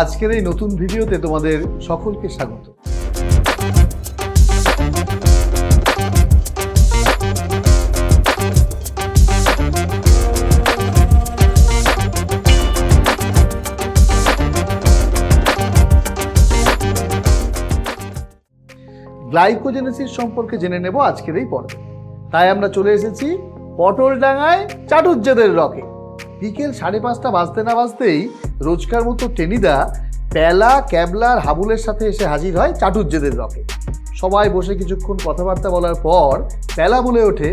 আজকের এই নতুন ভিডিওতে তোমাদের সকলকে স্বাগত। গ্লাইকোজেনেসিস সম্পর্কে জেনে নেব আজকের এই পর্বে। তাই আমরা চলে এসেছি পটল ডাঙায় চাটুজ্জেদের রকে। বিকেল সাড়ে পাঁচটা বাজতে না বাজতেই রোজকার মতো টেনিদা প্যালা ক্যাবলার, হাবুলের সাথে এসে হাজির হয় চাটুজ্জেদের রকে সবাই বসে কিছুক্ষণ কথাবার্তা বলার পর প্যালা বলে ওঠে,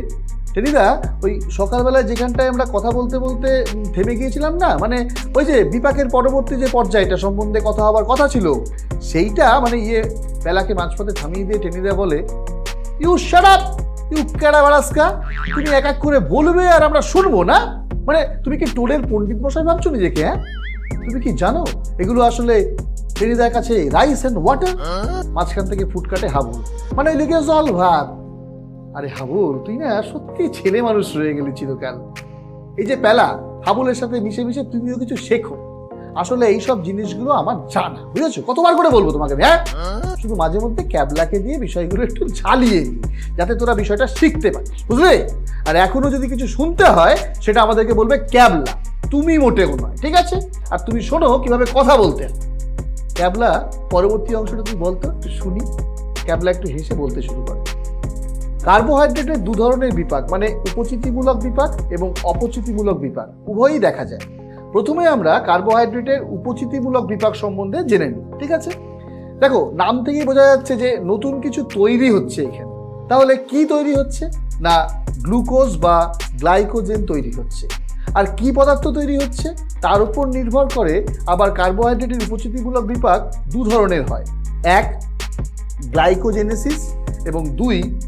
টেনিদা, ওই সকালবেলায় যেখানটায় আমরা কথা বলতে বলতে থেমে গিয়েছিলাম না? মানে ওই যে বিপাকের পরবর্তী যে পর্যায়টা সম্বন্ধে কথা হবার কথা ছিল, সেইটা মানে ইয়ে বেলাকে মাঝপথে থামিয়ে দিয়ে টেনিদা বলে, ইউ শাট ইউ ক্যাডা বারাস্কা তুমি এক এক করে বলবে আর আমরা শুনব না? মানে তুমি কি টোলের পণ্ডিত মশাই ভাবছ নিজেকে হ্যাঁ? তুমি কি জানো? এগুলো আসলে ফেরিদার কাছে রাইস অ্যান্ড ওয়াটার মাঝখান থেকে ফুটকাটে হাবুল। মানে ওই লেগে জল ভাত আরে হাবুল, তুই না সত্যি ছেলে মানুষ রয়ে গেলি চিরকাল। এই যে প্যালা হাবুলের সাথে মিশে মিশে তুমিও কিছু শেখো। আসলে এইসব জিনিসগুলো আমার জানা, বুঝেছ? কতবার করে বলব তোমাকে হ্যাঁ? শুধু মাঝে মধ্যে ক্যাবলাকে দিয়ে বিষয়গুলো একটু ঝালিয়ে দিই যাতে তোরা বিষয়টা শিখতে পারিস, বুঝলে? আর এখনও যদি কিছু শুনতে হয়, সেটা আমাদেরকে বলবে ক্যাবলা তুমি মোটেও নয়, ঠিক আছে? আর তুমি শোনো কীভাবে কথা বলতে ক্যাবলা পরবর্তী অংশটা তুমি বলতো, একটু শুনি। ক্যাবলা একটু হেসে বলতে শুরু করে। কার্বোহাইড্রেটের দু ধরনের বিপাক মানে উপচিতিমূলক বিপাক এবং অপচিতিমূলক বিপাক, উভয়ই দেখা যায়। প্রথমে আমরা কার্বোহাইড্রেটের উপচিতিমূলক বিপাক সম্বন্ধে জেনে নিই, ঠিক আছে? দেখো, নাম থেকেই বোঝা যাচ্ছে যে নতুন কিছু তৈরি হচ্ছে এখানে। তাহলে কি তৈরি হচ্ছে? না, গ্লুকোজ বা গ্লাইকোজেন তৈরি হচ্ছে। আর কি পদার্থ তৈরি হচ্ছে? তার উপর নির্ভর করে আবার কার্বোহাইড্রেটের উপচিতিমূলক বিপাক দু ধরনের হয়। এক, গ্লাইকোজেনেসিস এবং দুই,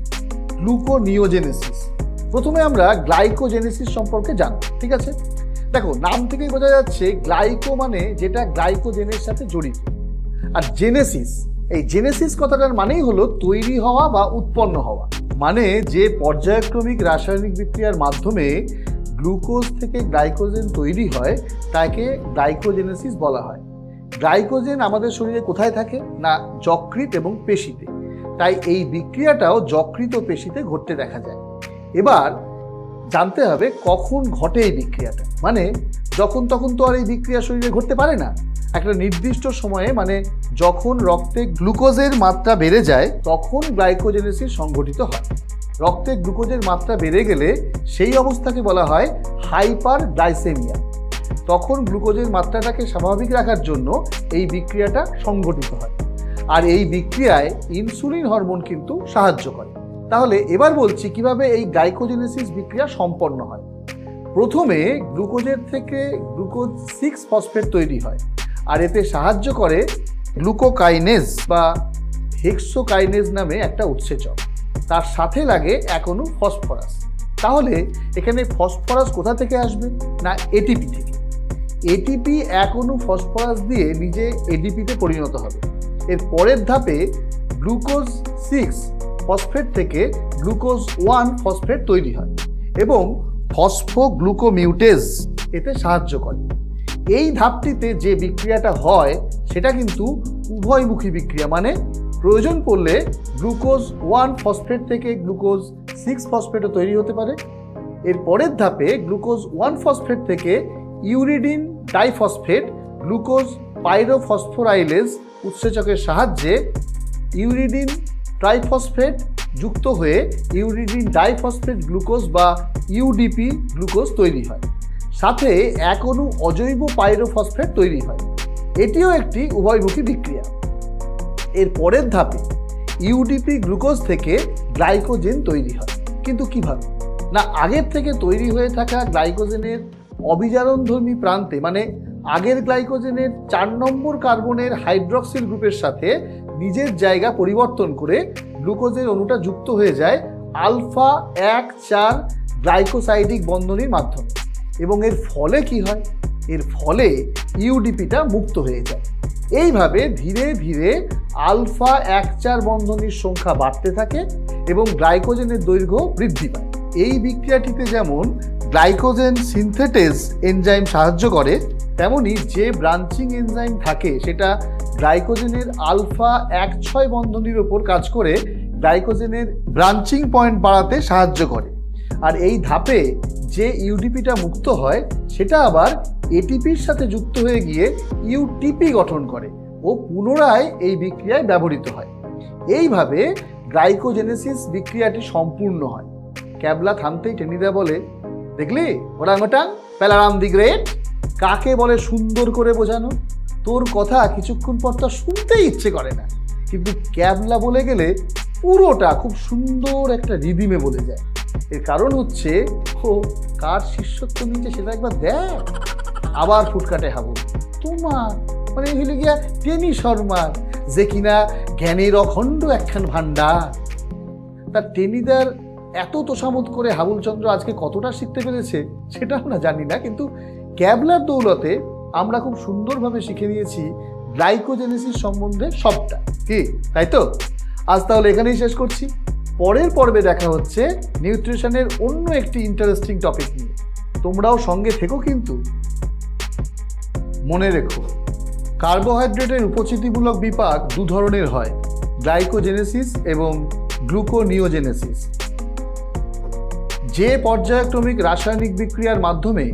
গ্লুকোনিওজেনেসিস। প্রথমে আমরা গ্লাইকোজেনেসিস সম্পর্কে জানব, ঠিক আছে? দেখো, নাম থেকেই বোঝা যাচ্ছে গ্লাইকো মানে যেটা গ্লাইকোজেনের সাথে জড়িত। আর জেনেসিস এই জেনেসিস কথাটার মানেই হলো তৈরি হওয়া বা উৎপন্ন হওয়া। মানে যে পর্যায়ক্রমিক রাসায়নিক বিক্রিয়ার মাধ্যমে গ্লুকোজ থেকে গ্লাইকোজেন তৈরি হয়, তাকে গ্লাইকোজেনেসিস বলা হয়। গ্লাইকোজেন আমাদের শরীরে কোথায় থাকে? না, যকৃৎ এবং পেশিতে। তাই এই বিক্রিয়াটাও যকৃত পেশিতে ঘটতে দেখা যায়। এবার জানতে হবে কখন ঘটে এই বিক্রিয়াটা। মানে যখন তখন তো আর এই বিক্রিয়া শরীরে ঘটতে পারে না। একটা নির্দিষ্ট সময়ে মানে যখন রক্তে গ্লুকোজের মাত্রা বেড়ে যায়, তখন গ্লাইকোজেনেসিস সংঘটিত হয়। রক্তে গ্লুকোজের মাত্রা বেড়ে গেলে সেই অবস্থাকে বলা হয় হাইপার গ্লাইসেমিয়া তখন গ্লুকোজের মাত্রাটাকে স্বাভাবিক রাখার জন্য এই বিক্রিয়াটা সংঘটিত হয়। আর এই বিক্রিয়ায় ইনসুলিন হরমোন কিন্তু সাহায্য করে। তাহলে এবার বলছি কীভাবে এই গ্লাইকোজেনেসিস বিক্রিয়া সম্পন্ন হয়। প্রথমে গ্লুকোজের থেকে গ্লুকোজ সিক্স ফসফেট তৈরি হয়, আর এতে সাহায্য করে গ্লুকোকাইনেজ বা হেক্সোকাইনেজ নামে একটা উৎসেচক। তার সাথে লাগে অণু ফসফরাস। তাহলে এখানে ফসফরাস কোথা থেকে আসবে? না এটিপি থেকে। এটিপি অণু ফসফরাস দিয়ে নিজে এডিপিতে পরিণত হবে। এর পরের ধাপে গ্লুকোজ সিক্স ফসফেট থেকে গ্লুকোজ ওয়ান ফসফেট তৈরি হয় এবং ফসফোগ্লুকোমিউটেজ এতে সাহায্য করে। এই ধাপটিতে যে বিক্রিয়াটা হয়, সেটা কিন্তু উভয়মুখী বিক্রিয়া। মানে প্রয়োজন পড়লে গ্লুকোজ ওয়ান ফসফেট থেকে গ্লুকোজ সিক্স ফসফেটও তৈরি হতে পারে। এর পরের ধাপে গ্লুকোজ ওয়ান ফসফেট থেকে ইউরিডিন ডাইফসফেট, গ্লুকোজ পাইরোফসফোরাইলেজ উৎসেচকের সাহায্যে ইউরিডিন ট্রাইফসফেট যুক্ত হয়ে ইউরিডিন ডাইফসফেট গ্লুকোজ বা ইউডিপি গ্লুকোজ তৈরি হয়। সাথে এক অণু অজৈব পাইরোফসফেট তৈরি হয়। এটিও একটি উভয়মুখী বিক্রিয়া। এর পরের ধাপে ইউডিপি গ্লুকোজ থেকে গ্লাইকোজেন তৈরি হয়। কিন্তু কীভাবে? না, আগের থেকে তৈরি হয়ে থাকা গ্লাইকোজেনের অবিজারণধর্মী প্রান্তে মানে আগের গ্লাইকোজেনের চার নম্বর কার্বনের হাইড্রক্সিল গ্রুপের সাথে নিজের জায়গা পরিবর্তন করে গ্লুকোজের অণুটা যুক্ত হয়ে যায় আলফা এক চার গ্লাইকোসাইডিক বন্ধনীর মাধ্যমে। এবং এর ফলে কি হয়? এর ফলে ইউডিপিটা মুক্ত হয়ে যায়। এইভাবে ধীরে ধীরে আলফা এক চার বন্ধনীর সংখ্যা বাড়তে থাকে এবং গ্লাইকোজেনের দৈর্ঘ্য বৃদ্ধি পায়। এই বিক্রিয়াটিতে যেমন গ্লাইকোজেন সিনথেটেজ এনজাইম সাহায্য করে, তেমনি যে ব্রাঞ্চিং এনজাইম থাকে সেটা গ্লাইকোজেনের আলফা এক ছয় বন্ধনীর ওপর কাজ করে গ্লাইকোজেনের ব্রাঞ্চিং পয়েন্ট বাড়াতে সাহায্য করে। আর এই ধাপে যে ইউডিপিটা মুক্ত হয়, সেটা আবার এটিপির সাথে যুক্ত হয়ে গিয়ে ইউটিপি গঠন করে। ও পুনরায় এই বিক্রিয়ায় ব্যবহৃত হয়। এইভাবে গ্লাইকোজেনেসিস বিক্রিয়াটি সম্পূর্ণ হয়। ক্যাবলা থামতেই টেনিদা বলে, দেখলি? Orangutan Palaram the great? কাকে বলে সুন্দর করে বোঝানো? তোর কথা কিছুক্ষণ পর তো শুনতেই ইচ্ছে করে না। কিন্তু ক্যাবলা বলে গেলে পুরোটা খুব সুন্দর একটা রিদিমে বলে যায়। এর কারণ হচ্ছে, ও কার শিষ্যত্ব নিচ্ছে সেটা একবার দেখ। আবার ফুটকাটে হাবু। তোমার মানে এগুলো গিয়া টেনি শর্মার যে কিনা জ্ঞানের অখণ্ড একখান ভাণ্ডার। তার টেনিদার এত তোষামত করে হাবুলচন্দ্র আজকে কতটা শিখতে পেরেছে সেটা না জানি না, কিন্তু ক্যাবলার দৌলতে আমরা খুব সুন্দরভাবে শিখে নিয়েছি গ্লাইকোজেনেসিস সম্বন্ধে সবটা। কি? তাই তো? আজ তাহলে এখানেই শেষ করছি। পরের পর্বে দেখা হচ্ছে নিউট্রিশনের অন্য একটি ইন্টারেস্টিং টপিক নিয়ে। তোমরাও সঙ্গে থেকো কিন্তু। মনে রেখো, কার্বোহাইড্রেটের উপচিতিমূলক বিপাক দু ধরনের হয়, গ্লাইকোজেনেসিস এবং গ্লুকোনিওজেনেসিস। যে পর্যায়ক্রমিক রাসায়নিক বিক্রিয়ার মাধ্যমে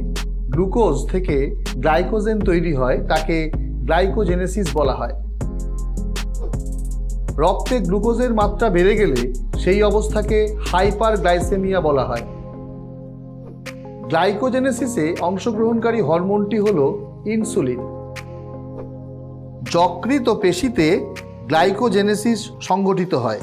গ্লুকোজ থেকে গ্লাইকোজেন তৈরি হয়, তাকে গ্লাইকোজেনেসিস বলা হয়। রক্তে গ্লুকোজের মাত্রা বেড়ে গেলে সেই অবস্থাকে হাইপার গ্লাইসেমিয়া বলা হয়। গ্লাইকোজেনেসিসে অংশগ্রহণকারী হরমোনটি হল ইনসুলিন। যকৃত পেশিতে গ্লাইকোজেনেসিস সংঘটিত হয়।